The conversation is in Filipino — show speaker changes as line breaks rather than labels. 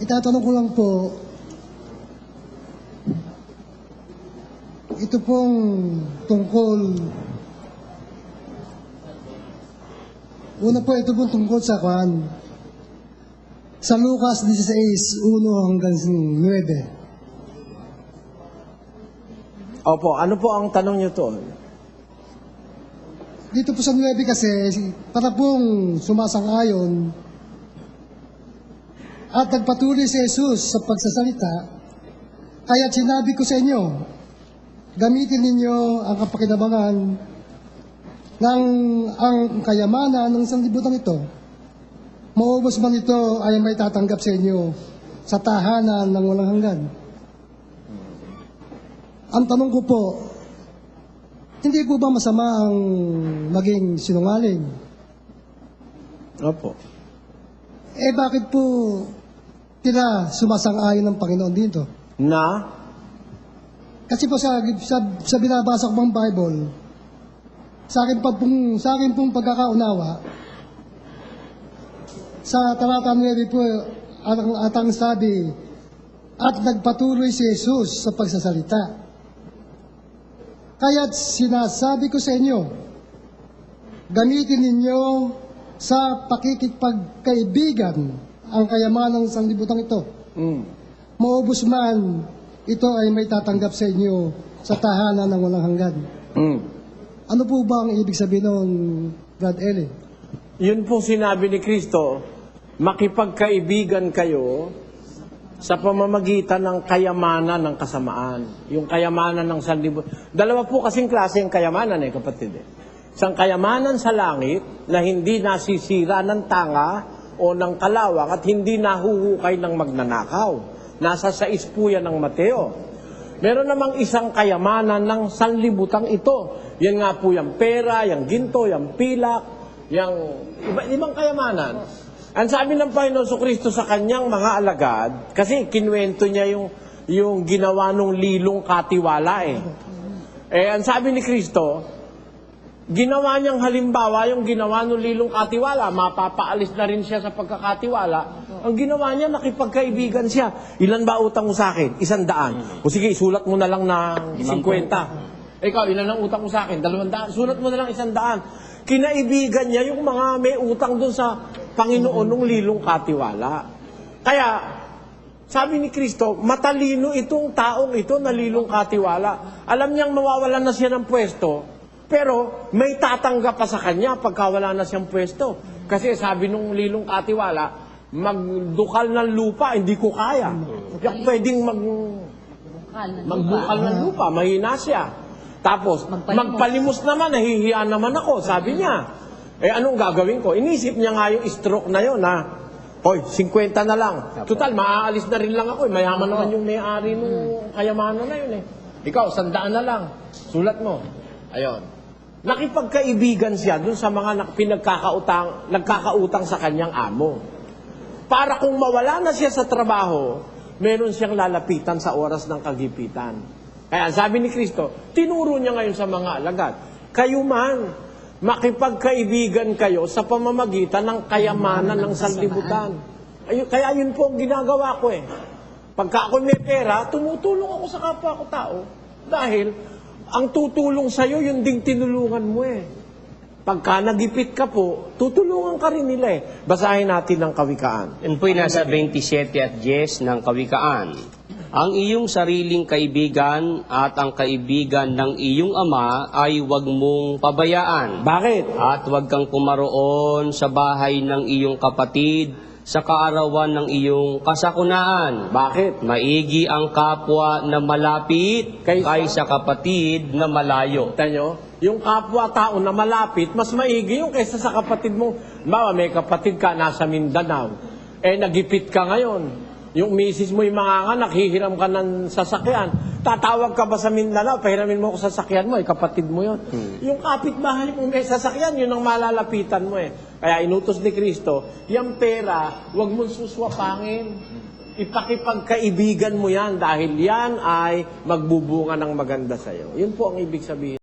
itatanong ko lang po, ito pong tungkol, una po ito pong tungkol sa kwan, sa Lucas 16, 1 hanggang 9.
Opo, ano po ang tanong niyo to?
Dito po sa 9 kasi, para pong sumasang-ayon at nagpatuloy si Jesus sa pagsasalita, kaya sinabi ko sa inyo, gamitin ninyo ang kapakinabangan ng ang kayamanan ng sanlibutan ito. Maubos man ito ay may tatanggap sa inyo sa tahanan ng walang hanggan. Ang tanong ko po, hindi po ba masama ang maging sinungaling?
Opo.
Eh bakit po tila sumasang-ayon ng Panginoon dito?
Na?
Kasi po sa, sa, sa binabasa ko pang Bible, sa akin, pa pong, sa akin pong pagkakaunawa, sa talata 9 po, atang, atang sabi, at nagpatuloy si Jesus sa pagsasalita. Kaya't sinasabi ko sa inyo, gamitin ninyo sa pakikipagkaibigan ang kayamanang sanlibutan ito.
Mm.
Maubos man, ito ay may tatanggap sa inyo sa tahanan ng walang hanggan.
Mm.
Ano po ba ang ibig sabihin ng Brad Eli?
Yun pong sinabi ni Kristo, makipagkaibigan kayo sa pamamagitan ng kayamanan ng kasamaan. Yung kayamanan ng sanlibutan. Dalawa po kasing klase yung kayamanan eh, kapatid. Eh. Isang kayamanan sa langit na hindi nasisira ng tanga o ng kalawang at hindi nahuhukay ng magnanakaw. Nasa sais po yan ng Mateo. Meron namang isang kayamanan ng sanlibutang ito. Yan nga po yung pera, yung ginto, yung pilak, yung iba, ibang kayamanan. Ang sabi ng Panginoon sa Kristo sa kanyang mga alagad, kasi kinuwento niya yung, yung ginawa nung lilong katiwala eh. Eh, ang sabi ni Kristo, ginawa niyang halimbawa yung ginawa nung lilong katiwala, mapapaalis na rin siya sa pagkakatiwala. Ang ginawa niya, nakipagkaibigan siya. Ilan ba utang mo sa akin? Isang daan. O sige, isulat mo na lang ng 50. Ikaw, ilan ang utang mo sa akin? Dalawang daan. Sulat mo na lang isang daan. Kinaibigan niya yung mga may utang doon sa Panginoon nung lilong katiwala. Kaya, sabi ni Kristo, matalino itong taong ito na lilong katiwala. Alam niyang mawawalan na siya ng pwesto, pero may tatanggap pa sa kanya pagka wala na siyang pwesto. Kasi sabi nung lilong katiwala, magdukal ng lupa, hindi ko kaya. Hindi ako pwedeng mag, magbukal ng lupa, mahina siya. Tapos,
Magpalimos.
naman, nahihiya naman ako, sabi niya. Eh, anong gagawin ko? Inisip niya nga yung stroke na yon na, Hoy, 50 na lang. Total, maaalis na rin lang ako. Eh. Mayaman naman yung may-ari nung kayamanan na yun eh. Ikaw, sandaan na lang. Sulat mo. Ayon. Nakipagkaibigan siya dun sa mga pinagkakautang, nagkakautang sa kanyang amo. Para kung mawala na siya sa trabaho, meron siyang lalapitan sa oras ng kagipitan. Kaya sabi ni Kristo, tinuro niya ngayon sa mga alagad, kayo man, makipagkaibigan kayo sa pamamagitan ng kayamanan ng sanlibutan. Ayun, kaya yun po ang ginagawa ko eh. Pagka ako may pera, tumutulong ako sa kapwa ko tao. Dahil, ang tutulong sa'yo, yun ding tinulungan mo eh. Pagka nagipit ka po, tutulungan ka rin nila eh. Basahin natin ang kawikaan.
Yan po'y nasa 27 at 10 ng Kawikaan. Ang iyong sariling kaibigan at ang kaibigan ng iyong ama ay huwag mong pabayaan.
Bakit?
At huwag kang pumaroon sa bahay ng iyong kapatid sa kaarawan ng iyong kasakunaan.
Bakit?
Maigi ang kapwa na malapit
Kaysa-
kaysa kapatid na malayo.
Kita nyo? Yung kapwa-tao na malapit, mas maigi yung kaysa sa kapatid mo. Bawa, may kapatid ka nasa Mindanao. Eh, nagipit ka ngayon. Yung misis mo yung mga anak, hihiram ka ng sasakyan. Tatawag ka ba sa Mindanao, pahiramin mo ako sa sasakyan mo, eh, kapatid mo yun. Yung kapitbahay mo may sasakyan, yun ang malalapitan mo eh. Kaya inutos ni Kristo, yung pera, huwag mong suswapangin. Ipakipagkaibigan mo yan dahil yan ay magbubunga ng maganda sa'yo. Yun po ang ibig sabihin.